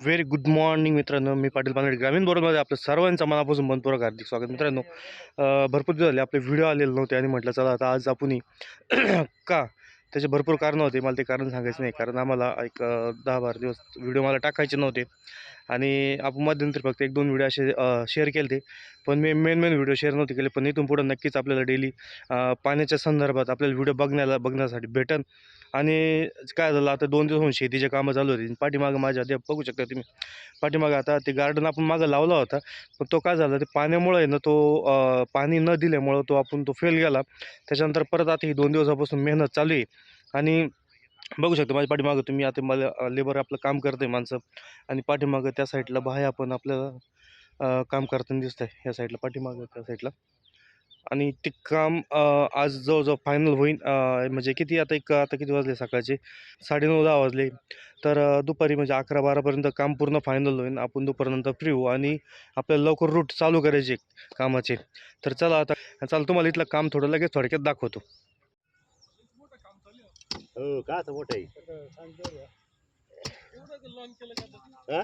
Very good morning मित्रांनो. मी पाटील पानगड ग्रामीण बरोबर आपलं सर्वांचं मनापासून मनपूर्वक हार्दिक स्वागत. मित्रांनो भरपूर दिवस झाले आपले व्हिडिओ आलेले नव्हते आणि म्हटलं चला आता आज आपण का? त्याचे भरपूर कारणं होते. मला ते कारण सांगायचं नाही. कारण आम्हाला एक दहा बारा दिवस व्हिडिओ मला टाकायचे नव्हते. आणि आपण मध्यंतरी फक्त एक दोन व्हिडिओ असे शेअर केले ते पण मी मेन मेन व्हिडिओ शेअर नव्हते केले. पण इथून पुढं नक्कीच आपल्याला डेली पाण्याच्या संदर्भात आपल्याला व्हिडिओ बघण्याला बघण्यासाठी भेटन. आणि काय झालं आता दोन दिवस होऊन शेतीचे कामं चालू होती. पाठीमागं माझ्या ते बघू शकता तुम्ही. पाठीमागं आता ते गार्डन आपण मागं लावला होता. पण तो काय झाला ते पाण्यामुळे आहे ना तो पाणी न दिल्यामुळं तो आपण तो फेल गेला. त्याच्यानंतर परत आता ही दोन दिवसापासून मेहनत चालू आहे. आणि बघू शकता माझ्या पाठीमागं तुम्ही आता मला लेबर आपलं काम करतं आहे माणसं आणि पाठीमागं त्या साईडला बाह्या आपण आपल्याला काम करताना दिसत आहे ह्या साईडला पाठीमागं त्या साईडला आणि ते काम आज जवळजवळ फायनल होईल म्हणजे किती आता एक आता किती वाजले सकाळचे? साडेनऊ दहा वाजले. तर दुपारी म्हणजे अकरा बारापर्यंत काम पूर्ण फायनल होईल आपण दुपारनंतर फ्री होऊ आणि आपल्याला लवकर रूट चालू करायचे कामाचे. तर चला आता चला तुम्हाला इथलं काम थोडं लगेच थोडक्यात दाखवतो. हो का मोठं आहे? हा?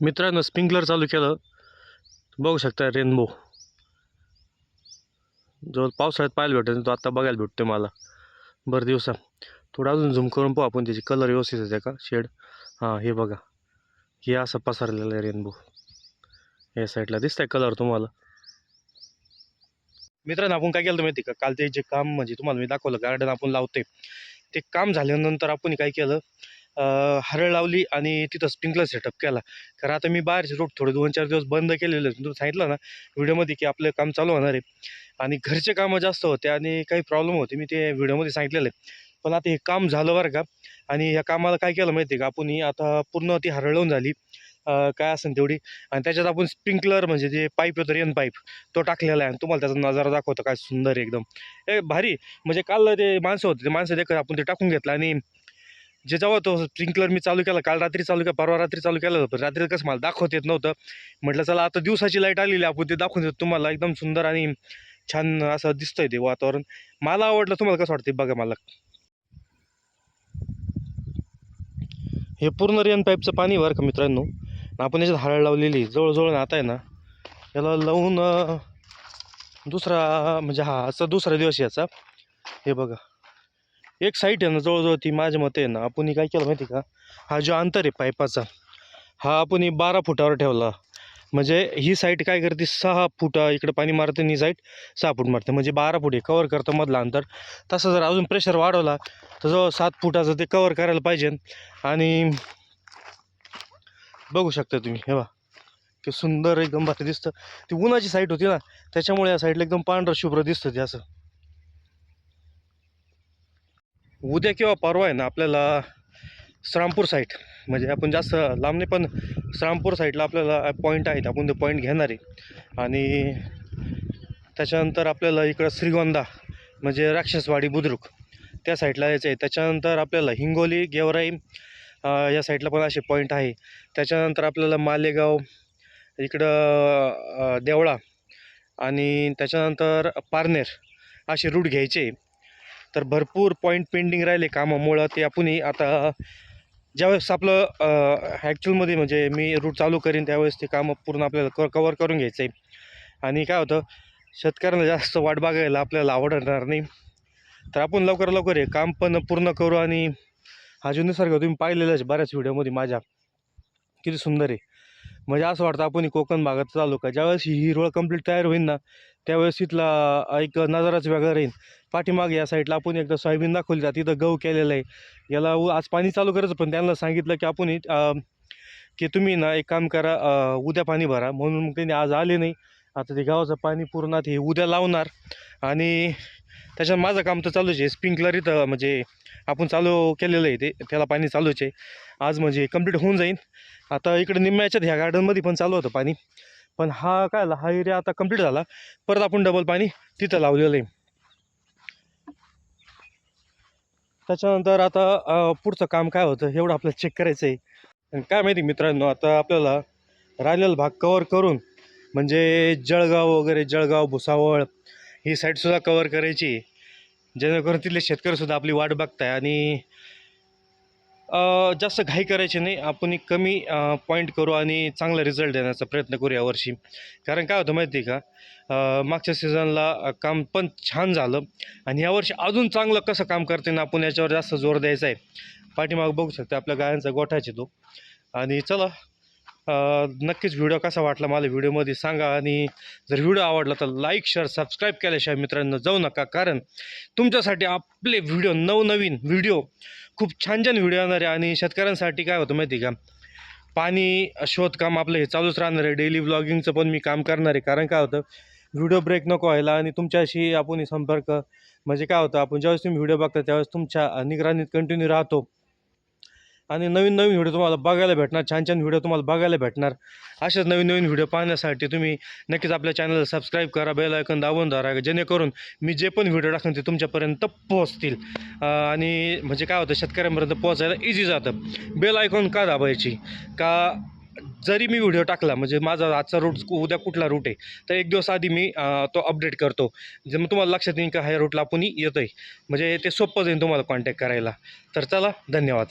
मित्रांनो स्प्रिंकलर चालू केलं. बघू शकता रेनबो जो पावसाळ्यात पाहायला भेटतो तो आत्ता बघायला भेटतो मला. बरं दिवसा. थोडं अजून झूम करून पाहू आपण त्याची कलर व्यवस्थित आहे का? शेड हां हे बघा. हे असं पसरलेलं आहे रेनबो या साईडला दिसतंय कलर तुम्हाला. मित्रांनो आपण काय केलं माहिती का? काल ते जे काम म्हणजे तुम्हाला मी दाखवलं गार्डन आपण लावते ते काम झाल्यानंतर आपण काय केलं? हरळ लावली आणि तिथं स्प्रिंकलर सेटअप केला. कारण आता मी बाहेरचे रोड थोडे दोन चार दिवस बंद केलेले तुम्ही सांगितलं ना व्हिडिओमध्ये की आपलं काम चालू होणार आहे. आणि घरचे कामं जास्त होते आणि काही प्रॉब्लेम होते. मी ते व्हिडिओमध्ये सांगितलेलं आहे पण आता हे काम झालं बरं का? आणि या कामाला काय केलं माहिती आहे का? आपण ही आता पूर्ण ती हरळवून झाली. काय असेल तेवढी. आणि त्याच्यात आपण स्प्रिंकलर म्हणजे जे पाईप होतं रेन पाईप तो टाकलेला आहे. आणि तुम्हाला त्याचा नजारा दाखवतो काय सुंदर आहे एकदम. ए भारी. म्हणजे काल ते माणसं होते. ते माणसं देखत आपण ते टाकून घेतलं आणि जे जेव्हा तो स्प्रिंकलर मी चालू केला काल रात्री चालू केला परवा रात्री चालू केलं होतं पण रात्री कसं मला दाखवता येत नव्हतं. म्हटलं चला आता दिवसाची लाइट आलेली आहे, आपण ते दाखवून देतो तुम्हाला. एकदम सुंदर आणि छान असं दिसतंय ते वातावरण. मला आवडलं तुम्हाला कसं वाटतं बघा मला. हे पूर्ण रेन पाईपचं पाणी बरं का मित्रांनो. आपण याच्यात हळद लावलेली जवळजवळ ना आता आहे ना याला लावून दुसरा म्हणजे हा असा दुसरा दिवस याचा. हे बघा. एक साईट आहे ना जवळजवळ ती माझ्या मते आहे ना आपण काय केलं माहिती का? हा जो अंतर आहे पाईपाचा हा आपण बारा फुटावर ठेवला. म्हणजे ही साईट काय करते सहा फुट इकडं पाणी मारते आणि ही साईट सहा फूट मारते. म्हणजे बारा फूट हे कवर करतं मधला अंतर. तसं जर अजून प्रेशर वाढवला तर जवळ सात फुटाचं ते कवर करायला पाहिजे. आणि बघू शकता तुम्ही हे बा की सुंदर एकदम भारी दिसतं. ती उन्हाची साईट होती ना त्याच्यामुळे या साईडला एकदम पांढरं शुभ्र दिसतं ते असं. उद्या किंवा परवा आहे ना आपल्याला श्रामपूर साईट म्हणजे आपण जास्त लांब नाही पण श्रामपूर साईडला आपल्याला पॉईंट आहेत. आपण ते पॉईंट घेणार आहे. आणि त्याच्यानंतर आपल्याला इकडं श्रीगोंदा म्हणजे राक्षसवाडी बुद्रुक त्या साईडला यायचं आहे त्याच्यानंतर आपल्याला हिंगोली गेवराई या साईडला पण असे पॉईंट आहे. त्याच्यानंतर आपल्याला मालेगाव इकडं देवळा आणि त्याच्यानंतर पारनेर असे रूट घ्यायचे. तर भरपूर पॉईंट पेंडिंग राहिले कामामुळं. ते आपणही आता ज्यावेळेस आपलं ॲक्च्युअलमध्ये म्हणजे मी रूट चालू करीन त्यावेळेस ते कामं पूर्ण आपल्याला क कवर करून घ्यायचं आहे आणि काय होतं शेतकऱ्यांना जास्त वाट बघायला आपल्याला आवडणार नाही. तर आपण लवकर लवकर हे काम पण पूर्ण करू आणि हा जो निसर्ग तुम्ही पाहिलेलाच बऱ्याच व्हिडिओमध्ये माझ्या किती सुंदर आहे. म्हणजे असं वाटतं आपण कोकण भागात चालू का? ज्यावेळेस ही हिरवळ कंप्लीट तयार होईल ना त्यावेळेस तिथला एक नजाराच वेगळा राहील. पाठीमागे या साईडला आपण एकदा सोयाबीन दाखवली जाते. तिथं गहू केलेलं आहे. याला उ- आज पाणी चालू करायचं पण त्यांना सांगितलं की आपण की तुम्ही ना एक काम करा उद्या पाणी भरा. म्हणून मग त्यांनी आज आले नाही. आता ते गावाचं पाणी पूर्ण हे उद्या लावणार. आणि त्याच्यात माझं काम तर चालूच आहे. स्प्रिंकलर इथं म्हणजे आपण चालू केलेलं आहे ते. त्याला पाणी चालूच आहे. आज म्हणजे कंप्लीट होऊन जाईल आता इकडे निम्म्याच्यात ह्या गार्डनमध्ये पण चालू होतं पाणी. पण हा काय हा एरिया आता कंप्लीट झाला. परत आपण डबल पाणी तिथं लावलेलं आहे. त्याच्यानंतर आता पुढचं काम काय होतं एवढं आपल्याला चेक करायचं आहे आणि काय माहिती मित्रांनो आता आपल्याला राहिलेला भाग कवर करून म्हणजे जळगाव वगैरे जळगाव भुसावळ ही साईडसुद्धा कवर करायची आहे. जेणेकरून तिथले शेतकरीसुद्धा आपली वाट बघताय आणि जास्त घाई करायची नाही. आपण कमी पॉईंट करू आणि चांगला रिझल्ट देण्याचा प्रयत्न करू यावर्षी कारण काय होतं माहिती आहे का मागच्या सीझनला काम पण छान झालं आणि यावर्षी अजून चांगलं कसं काम करते ना आपण याच्यावर जास्त जोर द्यायचा आहे. पाठीमाग बघू शकते आपल्या गायांचा गोठाचे तो. आणि चला नक्कीच व्हिडिओ कसा वाटला मला व्हिडिओमध्ये सांगा. आणि जर व्हिडिओ आवडला तर लाईक शेअर सबस्क्राईब केल्याशिवाय मित्रांनो जाऊ नका. कारण तुमच्यासाठी आपले व्हिडिओ नवनवीन व्हिडिओ खूप छान छान व्हिडिओ येणार आहे आणि शेतकऱ्यांसाठी काय होतं माहिती आहे का? पाणी शोधकाम आपलं हे चालूच राहणार आहे. डेली ब्लॉगिंगचं पण मी काम करणार आहे. कारण काय होतं? व्हिडिओ ब्रेक नको व्हायला आणि तुमच्याशी आपण संपर्क म्हणजे काय होतं? आपण ज्यावेळेस तुम्ही व्हिडिओ बघता त्यावेळेस तुमच्या निगराणीत कंटिन्यू राहतो. आणि नवीन नवीन व्हिडिओ तुम्हाला बघायला भेटणार छान छान व्हिडिओ तुम्हाला बघायला भेटणार. असेच नवीन नवीन व्हिडिओ पाहण्यासाठी तुम्ही नक्कीच आपल्या चॅनलला सबस्क्राईब करा बेल ऐकून दाबून धरा जेणेकरून मी जे पण व्हिडिओ टाकन ते तुमच्यापर्यंत पोहोचतील. आणि म्हणजे काय होतं शेतकऱ्यांपर्यंत पोहोचायला इझी जातं. बेल ऐकून का दाबायची? का जरी मी व्हिडिओ टाकला म्हणजे माझा आजचा रूट उद्या कुठला रूट आहे तर एक दिवस आधी मी तो अपडेट करतो. जे मग तुम्हाला लक्षात येईल का ह्या रूटला आपण येतो आहे म्हणजे ते सोपं जाईल तुम्हाला कॉन्टॅक्ट करायला. तर चला धन्यवाद.